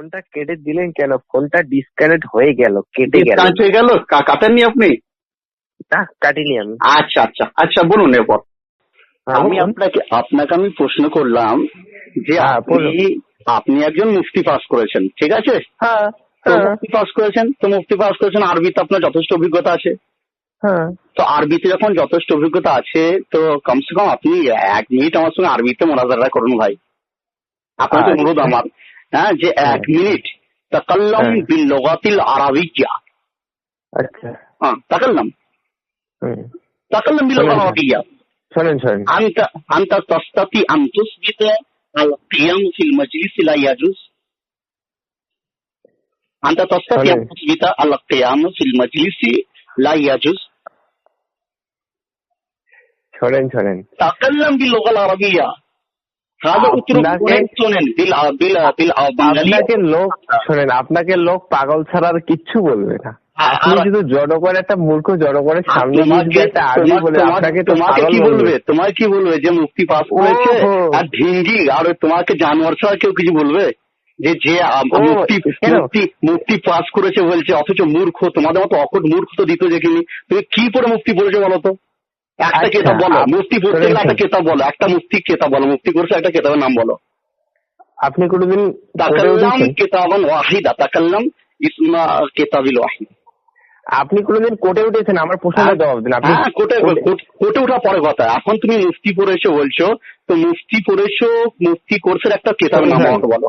ফোনটা কেটে দিলেন কেন? ফোনটা ডিসকানেক্ট হয়ে গেল কেটে গেল। হয়ে গেল? কাটেননি আপনি? না কাটিনি আমি। আচ্ছা আচ্ছা আচ্ছা বলুন এরপর। হ্যাঁ, আমি আপনাকে আপনাকে আমি প্রশ্ন করলাম যে হ্যাঁ, আপনি আপনি একজন মুফতি পাস করেছেন ঠিক আছে? হ্যাঁ তো হ্যাঁ। মুফতি পাস করেছেন তো মুফতি পাস করেছেন আরবিতে আপনার যথেষ্ট অভিজ্ঞতা আছে। হ্যাঁ। তো আরবিতে যখন যথেষ্ট অভিজ্ঞতা আছে তো কমসে কম আপনি এক মিনিট আমার সঙ্গে আরবিতে মোনাজারা করুন ভাই। আপনাকে আচ্ছা। অনুরোধ আমার। হ্যাঁ যে এক হ্যাঁ। মিনিট। তাকাল্লাম হ্যাঁ। বিল লগাতিল আরাবিয়া আচ্ছা। হ্যাঁ তাকাল্লাম। তাকাল্লাম বিল লগাতিল আরাবিয়া শোনেন শোনেন। আনতা আনতা তাস্তাতি আন তুসবিত আল কিয়াম ফিল মজলিস লা ইয়াজুজ আনতা তাস্তাতি আন তুসবিত আল কিয়াম ফিল মজলিস লা ইয়াজুজ শোনেন শোনেন। তাকাল্লাম বিল লগাতিল আরাবিয়া আপনাকে লোক পাগল ছাড়ার কিচ্ছু বলবে না। করে মুক্তি করেছে? আর আর তোমাকে জানোয়ার ছাড়া কেউ কিছু বলবে? যে যে মুক্তি করেছে বলছে অথচ মূর্খ তোমাদের মতো অকট মূর্খ তো দিত যে তুমি কি করে মুক্তি পড়েছো বলো তো? একটা আচ্ছা, কেতাব বলো একটা কেতাব বলো একটা কেতাব বলো মুক্তি করছে একটা কেতাবের নাম বলো। আপনি কোনোদিন তাকাল্লাম? কেতাবান ওয়াহিদা তাকাল্লাম ইসমা কেতাবিল ওয়াহিদ আপনি কোনোদিন কোর্টে উঠেছেন? আমার প্রশ্নের জবাব দিন। আপনি হ্যাঁ কোটে কোর্টে- কোটে ওঠা পরে কথা। এখন তুমি মুফতি পড়েছো বলছো তো মুফতি পড়েছো মুফতি কোর্সের একটা কেতাবের নাম আমাকে বলো।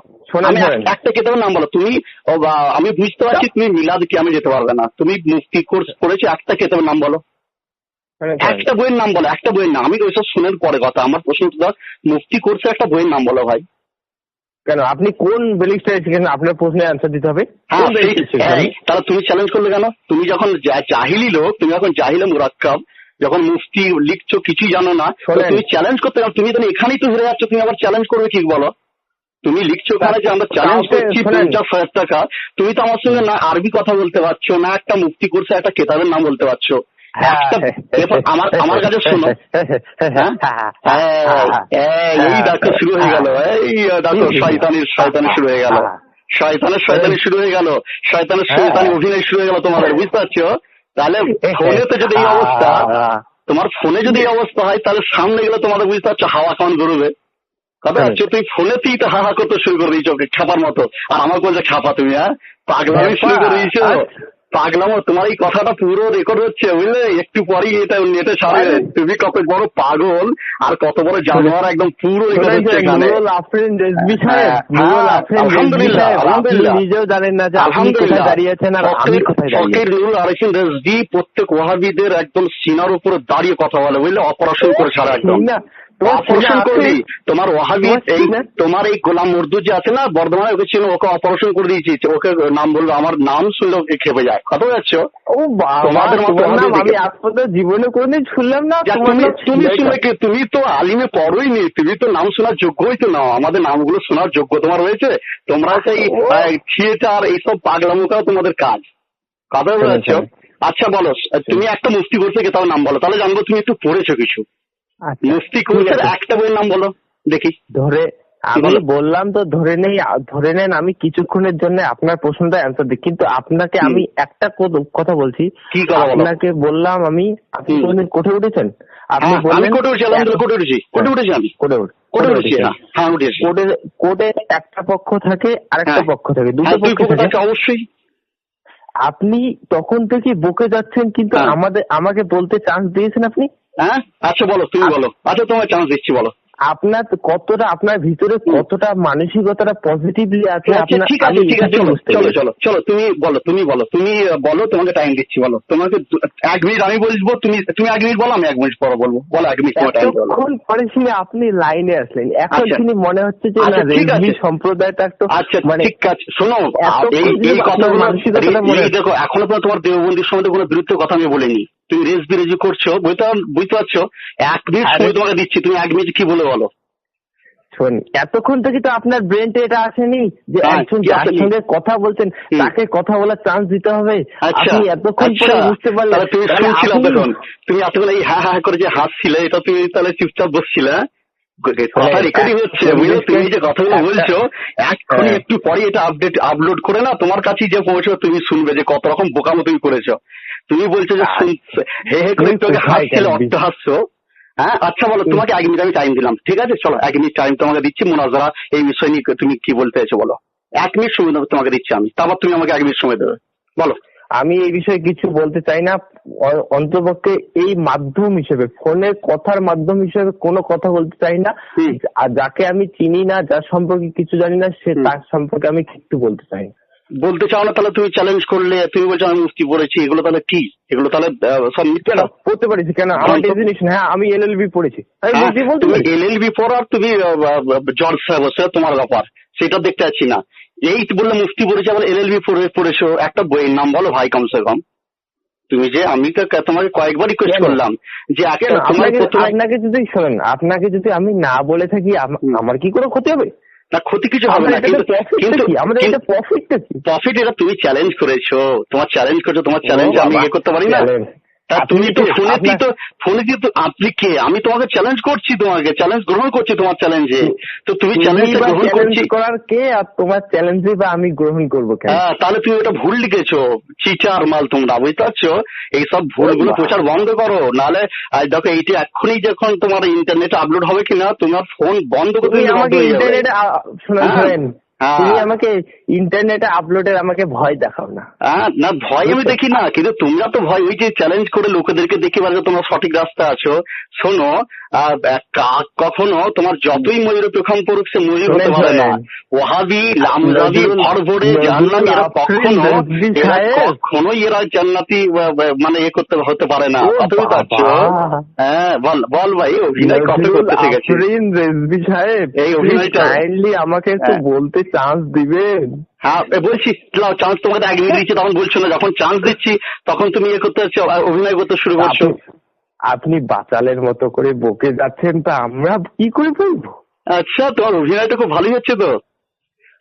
একটা কেতাবের নাম বলো। তুমি আমি বুঝতে পারছি তুমি মিলাদ কি আমি যেতে পারবে না। তুমি মুফতি কোর্স করেছ একটা কেতাবের নাম বলো। একটা বইয়ের নাম বলো একটা বইয়ের নাম। আমি ওইসব শুনের পরে কথা আমার প্রশ্ন তো মুফতি কোর্সের একটা বইয়ের নাম বলো ভাই। কেন? আপনি কোন বেলিক্সটা শিখেছেন আপনার প্রশ্নের অ্যান্সার দিতে হবে। হ্যাঁ তাহলে তুমি চ্যালেঞ্জ করলে কেন? তুমি যখন জাহিলি লোক তুমি এখন জাহিলে মুরাক্কাব যখন মুফতি লিখছো কিছুই জানো না। তুমি চ্যালেঞ্জ করতে পারো তুমি তো এখানেই তো হেরে যাচ্ছ তুমি আবার চ্যালেঞ্জ করবে কি বলো? তুমি লিখছো ওখানে যে আমরা চ্যালেঞ্জ করছি পঞ্চাশ হাজার টাকা তুমি তো আমার সঙ্গে না আরবি কথা বলতে পারছ না একটা মুক্তি কোর্সে একটা কেতাবের নাম বলতে পারছ। আমার আমার কাছে শোনো হ্যাঁ? এই, এই শুরু হয়ে গেল এই দেখো শয়তানির শয়তানি শুরু হয়ে গেল শয়তানের শয়তানি শুরু হয়ে গেল শয়তানের শয়তানি অভিনয় শুরু হয়ে গেল তোমাদের বুঝতে পারছ তাহলে ফোনে তো যদি এই অবস্থা তোমার ফোনে যদি এই অবস্থা হয় তাহলে সামনে গেলে তোমাদের বুঝতে পারছ হাওয়া কেমন গড়বে কথা হ্যাঁ। হচ্ছে তুমি ফোনেতেই তো হাহা করতে শুরু করে দিয়েছ খাপার মতো আর আমার বলছে খাপা তুমি হ্যাঁ পাগলামি শুরু করে দিয়েছ আচ্ছা। পাগলামো তোমার এই কথাটা পুরো রেকর্ড হচ্ছে বুঝলে? একটু পরেই এটা নেটে ছাড়বে তুমি কত বড় পাগল আর কত বড় জানোয়ার একদম পুরো রেকর্ড হচ্ছে এখানে হ্যাঁ, হ্যাঁ, আলহামদুলিল্লাহ, আলহামদুলিল্লাহ। নিজেও জানেন না যে আলহামদুলিল্লাহ। দাঁড়িয়ে আছেন আর আমি কোথায় ফকির নুরুল আরেফিন রেজভি প্রত্যেক ওয়াহাবিদের একদম সিনার উপরে দাঁড়িয়ে কথা বলে বুঝলে? অপারেশন করে ছাড়া একদম। অপারেশন করবি তোমার ওয়াহাবি এই তোমার এই গোলাম যে আছে না বর্ধমানে ওকে ছিল ওকে অপারেশন করে দিয়েছি। ওকে নাম বলব আমার নাম শুনলে ওকে খেপে যায়। কথা যাচ্ছ তোমাদের মতো আমি জীবনে কোনোদিন শুনলাম না তুমি তুমি শুনে কি? তুমি তো আলিমে পড়োই নি তুমি তো নাম শোনার যোগ্যই তো নাও। আমাদের নামগুলো শোনার যোগ্য তোমার হয়েছে তোমরা সেই। থিয়েটার এইসব পাগলামোটাও তোমাদের কাজ। কথা শোনো, বলেছ আচ্ছা বলো তুমি একটা মুফতি কোর্সে কেতাব নাম বলো। তাহলে জানব তুমি একটু পড়েছো কিছু। মুফতি ঠিক একটা বইয়ের নাম বলো দেখি। ধরে আমি বললাম তো ধরে নেই ধরে নেন আমি কিছুক্ষণের জন্য আপনার প্রশ্নটা অ্যান্সার দিই। কিন্তু আপনাকে আমি একটা কথা বলছি? আপনাকে বললাম আমি আপনি। কোনদিন কোঠে উঠেছেন? আপনি হ্যাঁ, বললেন কোটে উঠেছি কোটে উঠেছি। কোটে উঠেছি আমি। কোটে কোটে কোটে হ্যাঁ, হ্যাঁ একটা পক্ষ থাকে আরেকটা হ্যাঁ। পক্ষ থাকে। দুটো হ্যাঁ, পক্ষ থাকে। অবশ্যই। আপনি তখন থেকে বকে যাচ্ছেন কিন্তু হ্যাঁ। আমাদের আমাকে বলতে চান্স দিয়েছেন আপনি? হ্যাঁ? আচ্ছা বলো তুমি বলো। আচ্ছা তোমার চান্স দিচ্ছি বলো। আপনার কতটা আপনার ভিতরে কতটা মানসিকতাটা পজিটিভলি আছে আচ্ছা ঠিক আছে ঠিক আছে চলো চলো চলো তুমি বলো তুমি বলো তুমি বলো তোমাকে টাইম দিচ্ছি বলো। তোমাকে এক মিনিট আমি বলব তুমি তুমি এক মিনিট বলো আমি এক মিনিট পরে বলব। বলো এক মিনিট তোমার টাইম এতক্ষণ পরে শুনে আপনি লাইনে আসলেন। এখন আচ্ছা। মনে হচ্ছে যে না আচ্ছা, রেজবি সম্প্রদায়টা একটু আচ্ছা মানে ঠিক আছে। শোনো এই এই কথাগুলো মনে- দেখো এখনও তো তোমার দেববন্দির সম্বন্ধে কোনো বিরুদ্ধে কথা আমি বলিনি। তুমি রেস বিরেজি করছ বুঝতে বুঝতে পারছ? এক মিনিট সময় তোমাকে দিচ্ছি তুমি এক মিনিট কি বলে বলো? শোন এতক্ষণ থেকে তো আপনার ব্রেনটা এটা আসেনি যে হ্যাঁ, একজন যার সঙ্গে কথা বলছেন তাকে কথা বলার চান্স দিতে হবে। আচ্ছা আপনি এতক্ষণ পরে আচ্ছা বুঝতে পারলেন। তুমি তাহলে শুনছিলে আপনি- তখন? তুমি এই হ্যাঁ হ্যাঁ করে যে হাসছিলে এটা তুমি তাহলে চুপচাপ বসছিলে? হ্যাঁ? কথা রেকর্ডিং হচ্ছে বুঝলো? তুমি যে কথাগুলো বলছো এক্ষুনি হ্যাঁ। একটু পরে এটা আপডেট আপলোড করে না তোমার কাছেই যে পৌঁছো তুমি শুনবে যে কত রকম বোকামো তুমি করেছ। তুমি বলছো যে হে হে করে একটু হাসছিলে হ্যাঁ আচ্ছা বলো তোমাকে এক মিনিট আমি টাইম দিলাম। ঠিক আছে চলো এক মিনিট টাইম তোমাকে দিচ্ছি। মোনাজারা এই বিষয় নিয়ে তুমি কি বলতে চাইছো বলো। এক মিনিট সময় দেবো তোমাকে দিচ্ছি আমি। তারপর তুমি আমাকে এক মিনিট সময় দেবে। বলো। আমি এই বিষয়ে কিছু বলতে চাই না। অন্তপক্ষে এই মাধ্যম হিসেবে ফোনের কথার মাধ্যম হিসেবে কোনো কথা বলতে চাই না। আর যাকে আমি চিনি না যার সম্পর্কে কিছু জানি না সে তার সম্পর্কে আমি কিছু বলতে চাই না। বলতে চাও না তাহলে তুমি চ্যালেঞ্জ করলে তুমি বলছো আমি মুক্তি পড়েছি এগুলো তাহলে কি? এগুলো তাহলে সব মিথ্যে না? পড়তে পারিস কেন? আমার ডেফিনেশন হ্যাঁ আমি এলএলবি পড়েছি। আমি হ্যাঁ, বলতে তুমি পারি। এল এল বি পড়ো আর তুমি জজ সাহেব তোমার ব্যাপার সেটা দেখতে পাচ্ছি না। এই বললে মুফতি পড়েছে আবার এল এল বি পড়েছো একটা বইয়ের নাম বলো ভাই কমসে কম। তুমি যে আমি তো তোমাকে কয়েকবার রিকোয়েস্ট করলাম যে আগে আপনাকে যদি শোনেন আপনাকে যদি আমি না বলে থাকি আমার কি কোনো ক্ষতি হবে? না ক্ষতি কিছু হবে না কিন্তু প্রফিট কিন্তু আমাদের এটা প্রফিটটা কি প্রফিট এটা তুমি চ্যালেঞ্জ করেছ তোমার চ্যালেঞ্জ করেছ তোমার চ্যালেঞ্জ আমি ইয়ে করতে পারি না? তুমি তো কি- ফোনে আপনার- তো ফোনে দিয়ে তো আপনি কে? আমি তোমাকে চ্যালেঞ্জ করছি তোমাকে চ্যালেঞ্জ গ্রহণ করছি তোমার চ্যালেঞ্জে তো তুমি চ্যালেঞ্জটা গ্রহণ করছি। করার কে আর তোমার চ্যালেঞ্জে বা আমি গ্রহণ করব কেন? হ্যাঁ তাহলে তুমি ওটা ভুল লিখেছো। চিটার মাল তোমরা বুঝতে পারছ? এইসব ভুলগুলো। প্রচার বন্ধ করো নাহলে আজ দেখো এইটা এক্ষুনি যখন তোমার ইন্টারনেটে আপলোড হবে কিনা তোমার ফোন বন্ধ করে তুমি আমাকে ইন্টারনেটে শোনেন। তুমি আমাকে ইন্টারনেটে আপলোডের আমাকে ভয় দেখাও না। হ্যাঁ না ভয় আমি দেখি না কিন্তু তোমরা তো ভয় ওই যে চ্যালেঞ্জ করে লোকেদেরকে দেখে পারবে তোমরা সঠিক রাস্তা আছো। শোনো কা- কখনো তোমার যতই ময়ূর পেখম পড়ুক সে ময়ূর হতে পারে না। ওহাবি লামজাবি ভরভরে এরা কখনো কখনোই এরা জান্নাতি মানে এ করতে হতে পারে না। ও বুঝতে পারছ? হ্যাঁ বল বল ভাই অভিনয় কত করতে শিখেছি রেজভি সাহেব এই অভিনয়টা- কাইন্ডলি আমাকে একটু হ্যাঁ। বলতে চান্স দিবেন। হ্যাঁ বলছি চান্স তোমাকে মিনিট দিচ্ছি তখন বলছো না যখন চান্স দিচ্ছি তখন তুমি এ করতে অভিনয় করতে শুরু করছ। আপনি- বাচালের মতো করে বকে যাচ্ছেন তা আমরা কি করে বলব আচ্ছা তোমার অভিনয়টা খুব ভালোই হচ্ছে তো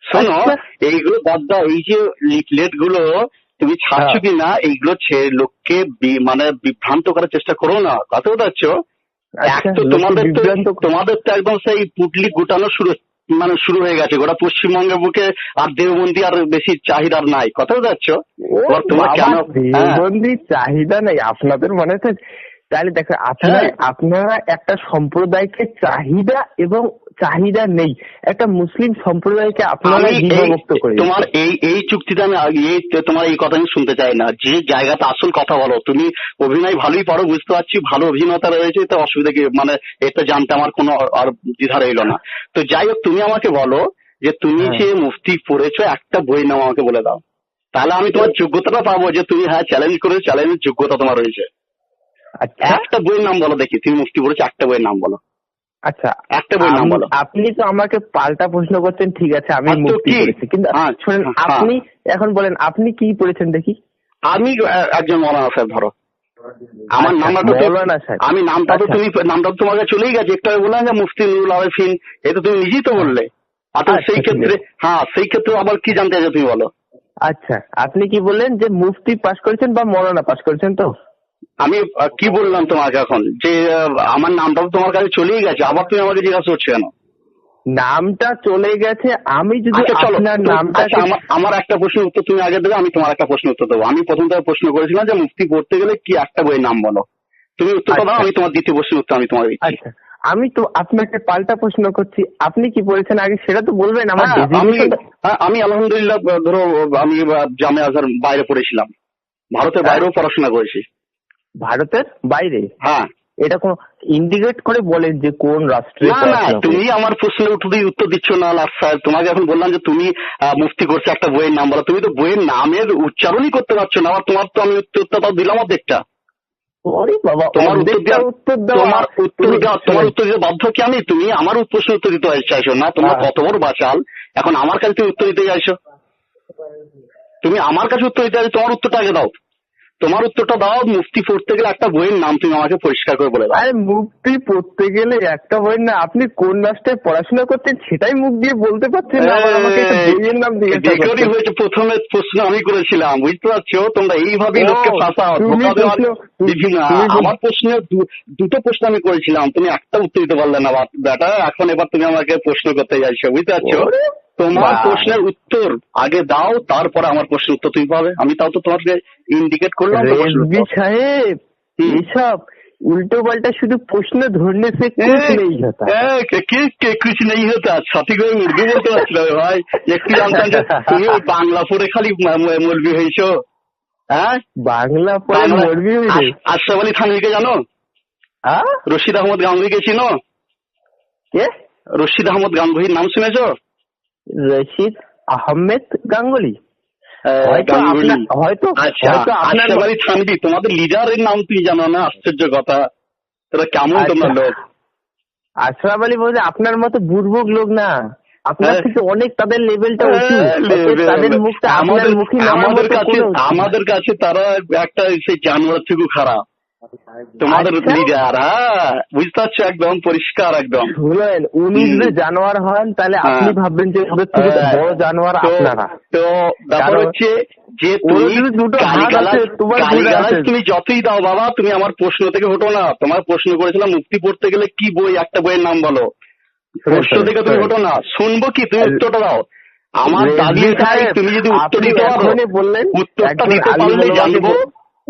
শোনো আচ্ছা। এইগুলো বাদ দাও এই যে লিফলেটগুলো তুমি ছাড়ছো হ্যাঁ। কি না এইগুলো ছেড়ে লোককে মানে বিভ্রান্ত করার চেষ্টা করো না কথা এক আচ্ছা, তো তোমাদের তো তোমাদের তো একদম সেই পুটলি গুটানো শুরু মানে শুরু হয়ে গেছে গোটা পশ্চিমবঙ্গের বুকে আর দেওবন্দি আর বেশি চাহিদা আর নাই কথা এবার তোমরা কেন হ্যাঁ। চাহিদা নেই আপনাদের মনে হচ্ছে তাহলে দেখো আপনারা হ্যাঁ। আপনারা একটা সম্প্রদায়কে চাহিদা এবং চাহিদা নেই। একটা মুসলিম সম্প্রদায়কে আপনারা বিভক্ত করে তোমার এই এই চুক্তিতে আমি এই তোমার এই কথা আমি শুনতে চাই না। যে জায়গাটা আসল কথা বলো তুমি অভিনয় ভালোই পারো বুঝতে পারছি ভালো অভিনেতা রয়েছে তো অসুবিধা কি মানে এটা জানতে আমার কোনো আর দ্বিধা রইল না। তো যাই হোক তুমি আমাকে বলো যে তুমি হ্যাঁ। যে মুফতি পড়েছো একটা বই নাম আমাকে বলে দাও। তাহলে আমি তোমার যোগ্যতাটা পাবো যে তুমি হ্যাঁ চ্যালেঞ্জ করে চ্যালেঞ্জের যোগ্যতা তোমার রয়েছে। আচ্ছা একটা বইয়ের নাম বলো দেখি তুমি মুফতি পড়েছো একটা বইয়ের নাম বলো। আচ্ছা একটা বইয়ের নাম বলো। আপনি তো আমাকে পাল্টা প্রশ্ন করছেন ঠিক আছে আমি মুক্তি? করেছি। কিন্তু হ্যাঁ, শুনেন হ্যাঁ। আপনি এখন বলেন আপনি কি পড়েছেন দেখি? আমি একজন মৌলানা সাহেব ধরো। আমার আচ্ছা, নাম্বারটা তো- আমি নামটা তো আচ্ছা। তুমি নামটা তো তোমার কাছে চলেই গেছে একটু বললাম যে মুফতি নুরুল আরেফিন এটা তুমি নিজেই তো বললে। অর্থাৎ আচ্ছা, সেই ক্ষেত্রে হ্যাঁ সেই ক্ষেত্রে আবার কি জানতে চাইছো তুমি বলো। আচ্ছা আপনি কি বললেন যে মুফতি পাস করেছেন বা মৌলানা পাস করেছেন তো? আমি কি বললাম তোমাকে এখন? যে আমার নামটা তো তোমার কাছে চলেই গেছে আবার তুমি আমাকে জিজ্ঞাসা করছ কেন? নামটা চলে গেছে আমি যদি আচ্ছা আপনার নামটা আচ্ছা, আমার একটা প্রশ্নের উত্তর তুমি আগে দেবে আমি তোমার একটা প্রশ্ন উত্তর দেবো। আমি প্রথম থেকে প্রশ্ন করেছিলাম যে মুফতি পড়তে গেলে কি একটা বইয়ের নাম বলো। তুমি উত্তরটা দাও আচ্ছা। আমি তোমার দ্বিতীয় প্রশ্নের উত্তর আমি তোমার আচ্ছা। আমি তো আপনাকে পাল্টা প্রশ্ন করছি আপনি কি পড়েছেন আগে? সেটা তো বলবেন আমার হ্যাঁ, আমি হ্যাঁ, আমি আলহামদুলিল্লাহ ধরো আমি জামে আজহার বাইরে পড়েছিলাম। ভারতের বাইরেও পড়াশোনা করেছি। ভারতের বাইরে? হ্যাঁ। এটা কোন ইন্ডিকেট করে বলেন যে কোন রাষ্ট্রে না না তুমি আমার প্রশ্নের উত্তর দিয়ে উত্তর দিচ্ছ না লাস্ট স্যার। তোমাকে এখন বললাম যে তুমি মুফতি করছ একটা বইয়ের নাম বলো। তুমি তো বইয়ের নামের উচ্চারণই করতে পারছ না। আবার তোমার তো আমি উত্তরটা তাও দিলাম অর্ধেকটা। তোমার উত্তর উত্তর তোমার উত্তর দেওয়া তোমার উত্তর দিতে বাধ্য কি আমি? তুমি আমার প্রশ্নের উত্তর দিতে চাইছো না। তোমার হ্যাঁ। কত বড় বাচাল। এখন আমার কাছে তুমি উত্তর দিতে চাইছো। তুমি আমার কাছে উত্তর দিতে চাইছো তোমার উত্তরটা আগে দাও। তোমার উত্তরটা দাও মুফতি পড়তে গেলে একটা বইয়ের নাম তুমি আমাকে পরিষ্কার করে বলে দাও। আরে মুক্তি পড়তে গেলে একটা বই না আপনি কোন রাষ্ট্রে পড়াশোনা করতেন সেটাই মুখ দিয়ে বলতে পারছেন না। আমাকে একটা বইয়ের নাম ডেকোরি হয়েছে প্রথমে প্রশ্ন আমি করেছিলাম বুঝতে পারছ? তোমরা এইভাবেই লোককে ফাঁসাও আমার প্রশ্ন দুটো প্রশ্ন আমি করেছিলাম তুমি একটা উত্তর দিতে পারলে না বেটা এখন এবার তুমি আমাকে প্রশ্ন করতে যাইছো বুঝতে পারছ? তোমার প্রশ্নের উত্তর আগে দাও তারপরে আমার প্রশ্নের উত্তর তুমি পাবে। আমি তাও তো তোমাকে ইন্ডিকেট করলাম রেজবি সাহেব এসব উল্টো পাল্টা শুধু প্রশ্ন ধরনে সে কুছ নেই হতা। এ, কে- কে কে কুছ নেই সঠিক উর্দু বলতে পারছিল ভাই। একটু জানতাম যে তুমি বাংলা পড়ে খালি ম- ম- হয়েছো। হ্যাঁ? বাংলা পড়ে আশরাফ আলী থানভিকে জানো? হ্যাঁ রশিদ আহমদ গাঙ্গুহিকে চিনো? কে? রশিদ আহমদ গাঙ্গুহির নাম শুনেছো? রশিদ আহমেদ গাঙ্গুলি। হয়তো আপনার- হয়তো আচ্ছা আপনার আশরাফ আলী তোমাদের লিডারের নাম তুমি জানো না আশ্চর্য কথা। তোরা কেমন তোমরা আচ্ছা। লোক? আশরাফ আলী বলছে আপনার মতো বুর্বক লোক না? আপনার হ্যাঁ। থেকে অনেক তাদের লেভেলটা উঁচু। হ্যাঁ, তাদের মুখটা আমাদের মুখে আমাদের কাছে আমাদের কাছে তারা একটা সেই জানোয়ার থেকেও খারাপ। তোমাদের আচ্ছা। লিডার হ্যাঁ বুঝতে পারছ? একদম পরিষ্কার একদম। শুনেন উনি যদি জানোয়ার হন তাহলে হ্যাঁ। আপনি ভাববেন যে ওদের থেকে হ্যাঁ। বড় জানোয়ার আপনারা। তো ব্যাপার হচ্ছে যে তুমি তুমি যতই দাও বাবা তুমি আমার প্রশ্ন থেকে হটো না। তোমার প্রশ্ন করেছিলাম মুক্তি পড়তে গেলে কি বই একটা বইয়ের নাম বলো। প্রশ্ন থেকে তুমি হটো না। শুনব কি? তুমি উত্তরটা দাও। আমার দাবি তুমি যদি উত্তর দিতে পারো উত্তরটা দিতে পারলে জানব।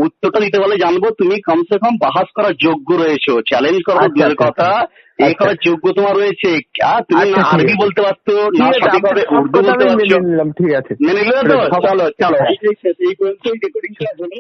উত্তরটা দিতে পারলে জানব তুমি কমসে কম বাহাস করার যোগ্য রয়েছে চ্যালেঞ্জ করার আচ্ছা, দূরের আচ্ছা, কথা এই আচ্ছা। করার যোগ্য তোমার রয়েছে তুমি আচ্ছা, না আরবি বলতে পারতো না সঠিকভাবে উর্দু বলতে পারছ মেনে নিলাম ঠিক আছে মেনে নিলে তো চলো চলো হ্যাঁ। এই পর্যন্ত রেকর্ডিংটা হলো